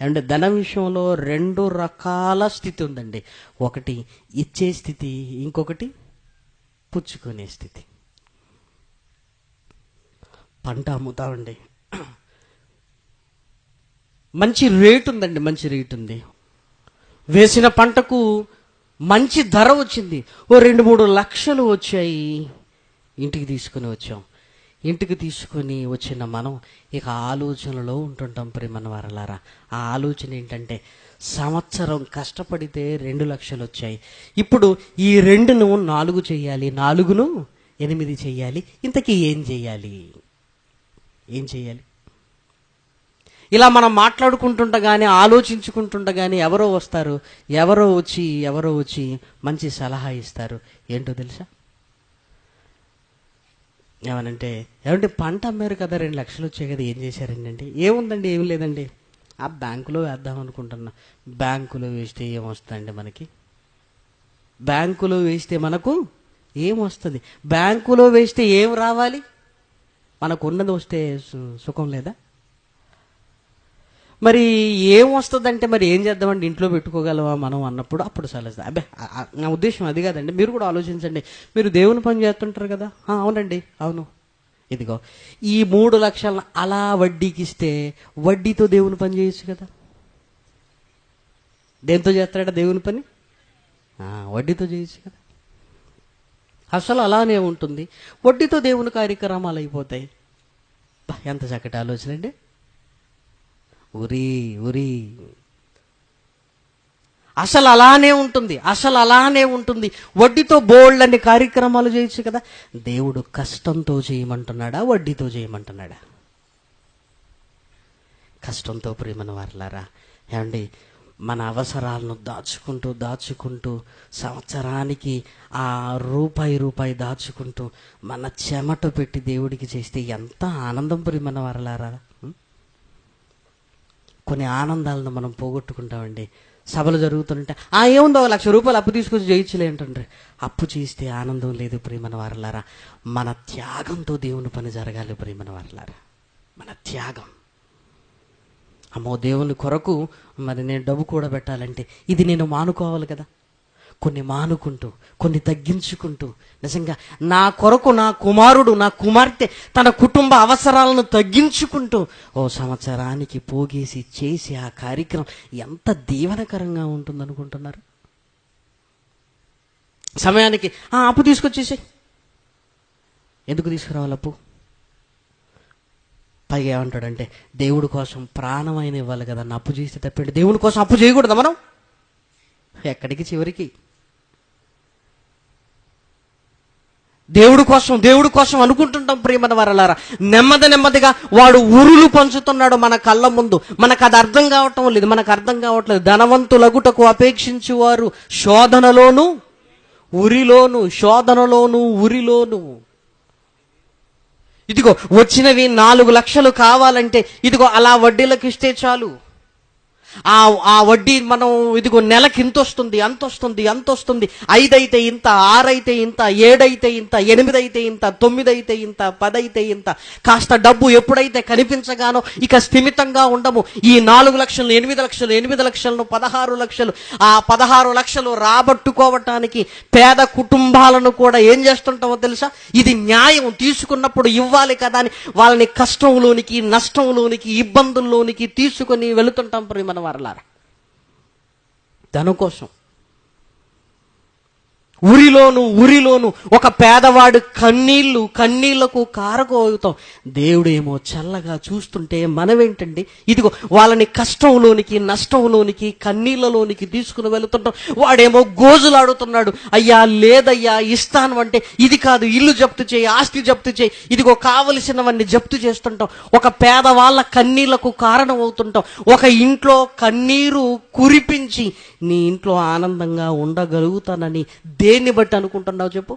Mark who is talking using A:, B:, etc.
A: అంటే ధన విషయంలో రెండు రకాల స్థితి ఉందండి. ఒకటి ఇచ్చే స్థితి ఇంకొకటి పుచ్చుకునే స్థితి. పంట అమ్ముతామండి. మంచి రేటు ఉందండి మంచి రేటు ఉంది. వేసిన పంటకు మంచి ధర వచ్చింది. ఓ రెండు మూడు లక్షలు వచ్చాయి. ఇంటికి తీసుకుని వచ్చాం. ఇంటికి తీసుకొని వచ్చిన మనం ఇక ఆలోచనలో ఉంటుంటాం ప్రేమన వారలారా ఆ ఆలోచన ఏంటంటే సంవత్సరం కష్టపడితే రెండు లక్షలు వచ్చాయి. ఇప్పుడు ఈ రెండును నాలుగు చేయాలి నాలుగును ఎనిమిది చేయాలి ఇంతకీ ఏం చేయాలి? ఏం చేయాలి? ఇలా మనం మాట్లాడుకుంటుండగానే ఆలోచించుకుంటుండగానే ఎవరో వస్తారు ఎవరో వచ్చి ఎవరో వచ్చి మంచి సలహా ఇస్తారు. ఏంటో తెలుసా? ఏమనంటే ఏమంటే పంట అమ్మారు కదా రెండు లక్షలు వచ్చాయి కదా ఏం చేశారండి ఏముందండి ఏం లేదండి. ఆ బ్యాంకులో వేద్దాం అనుకుంటున్నా. బ్యాంకులో వేస్తే ఏమొస్తుందండి మనకి? బ్యాంకులో వేస్తే మనకు ఏమొస్తుంది బ్యాంకులో వేస్తే ఏం రావాలి? మనకు ఉన్నది వస్తే సు- సుఖం లేదా? మరి ఏం వస్తుందంటే మరి ఏం చేద్దామండి? ఇంట్లో పెట్టుకోగలవా మనం అన్నప్పుడు? అప్పుడు సలహా అబ్బే నా ఉద్దేశం అది కాదండి. మీరు కూడా ఆలోచించండి. మీరు దేవుని పని చేస్తుంటారు కదా? అవునండి. అవును. ఇదిగో ఈ మూడు లక్షలను అలా వడ్డీకి ఇస్తే వడ్డీతో దేవుని పని చేయొచ్చు కదా? దేంతో చేస్తాడ దేవుని పని? వడ్డీతో చేయొచ్చు కదా? అసలు అలానే ఉంటుంది. వడ్డీతో దేవుని కార్యక్రమాలు అయిపోతాయి. ఎంత చక్కటి ఆలోచన అండి. ఉరి ఉరి. అసలు అలానే ఉంటుంది అసలు అలానే ఉంటుంది. వడ్డీతో బోల్డ్ అనే కార్యక్రమాలు చేయొచ్చు కదా. దేవుడు కష్టంతో చేయమంటున్నాడా వడ్డీతో చేయమంటున్నాడా? కష్టంతో ప్రేమను వారలారా ఏమండి మన అవసరాలను దాచుకుంటూ దాచుకుంటూ సంవత్సరానికి ఆ రూపాయి రూపాయి దాచుకుంటూ మన చెమట పెట్టి దేవుడికి చేస్తే ఎంత ఆనందం ప్రేమన వారలారా? కొన్ని ఆనందాలను మనం పోగొట్టుకుంటామండి. సభలు జరుగుతుంటే ఆ ఏముందో ఒక లక్ష రూపాయలు అప్పు తీసుకొచ్చి జయించలే అంటుండ్రు. అప్పు చేస్తే ఆనందం లేదు ప్రేమన వారలారా మన త్యాగంతో దేవుని పని జరగాలి ప్రేమన వారలారా మన త్యాగం. అమ్మో దేవుని కొరకు మరి నేను డబ్బు కూడా పెట్టాలంటే ఇది నేను మానుకోవాలి కదా. కొన్ని మానుకుంటూ కొన్ని తగ్గించుకుంటూ నిజంగా నా కొరకు నా కుమారుడు నా కుమార్తె తన కుటుంబ అవసరాలను తగ్గించుకుంటూ ఓ సంవత్సరానికి పోగేసి చేసి ఆ కార్యక్రమం ఎంత దీవనకరంగా ఉంటుందనుకుంటున్నారు? సమయానికి ఆ అప్పు తీసుకొచ్చేసి ఎందుకు తీసుకురావాలి అప్పు? పైగా ఏమంటాడంటే దేవుడి కోసం ప్రాణమైన ఇవ్వాలి కదా అప్పు చేస్తే తప్పండి దేవుడి కోసం అప్పు చేయకూడదా మనం? ఎక్కడికి చివరికి. దేవుడి కోసం దేవుడి కోసం అనుకుంటుంటాం ప్రియమన వారలారా. నెమ్మది నెమ్మదిగా వాడు ఉరులు పంచుతున్నాడు మన కళ్ళ ముందు. మనకు అది అర్థం కావటం లేదు మనకు అర్థం కావట్లేదు. ధనవంతులగుటకు అపేక్షించువారు శోధనలోను ఉరిలోను శోధనలోను ఉరిలోను. ఇదిగో వచ్చినవి నాలుగు లక్షలు కావాలంటే ఇదిగో అలా వడ్డీలకు ఇస్తే చాలు. ఆ ఆ వడ్డీ మనం ఇదిగో నెలకి ఇంత వస్తుంది అంత వస్తుంది అంత వస్తుంది ఐదైతే ఇంత ఆరైతే ఇంత ఏడైతే ఇంత ఎనిమిదైతే ఇంత తొమ్మిదైతే ఇంత పదైతే ఇంత. కాస్త డబ్బు ఎప్పుడైతే కనిపించగానో ఇక స్థిమితంగా ఉండము. ఈ నాలుగు లక్షలు ఎనిమిది లక్షలు ఎనిమిది లక్షలను పదహారు లక్షలు ఆ పదహారు లక్షలు రాబట్టుకోవటానికి పేద కుటుంబాలను కూడా ఏం చేస్తుంటామో తెలుసా? ఇది న్యాయం తీసుకున్నప్పుడు ఇవ్వాలి కదా అని వాళ్ళని కష్టంలోనికి నష్టంలోనికి ఇబ్బందుల్లోనికి తీసుకొని వెళుతుంటాం ప్రియమన వారలారా? తన కోసం ఉరిలోను ఉరిలోను ఒక పేదవాడు కన్నీళ్ళు కన్నీళ్ళకు కారకు దేవుడు దేవుడేమో చల్లగా చూస్తుంటే మనమేంటండి? ఇదిగో వాళ్ళని కష్టంలోనికి నష్టంలోనికి కన్నీళ్ళలోనికి తీసుకుని వెళుతుంటాం. వాడేమో గోజులాడుతున్నాడు. అయ్యా లేదయ్యా ఇస్తాను అంటే ఇది కాదు ఇల్లు జప్తు చేయి ఆస్తి జప్తు చేయి. ఇదిగో కావలసినవన్నీ జప్తు చేస్తుంటాం. ఒక పేదవాళ్ళ కన్నీళ్ళకు కారణం అవుతుంటాం ఒక ఇంట్లో కన్నీరు కురిపించి నీ ఇంట్లో ఆనందంగా ఉండగలుగుతానని దేన్ని బట్టి అనుకుంటున్నావు చెప్పు?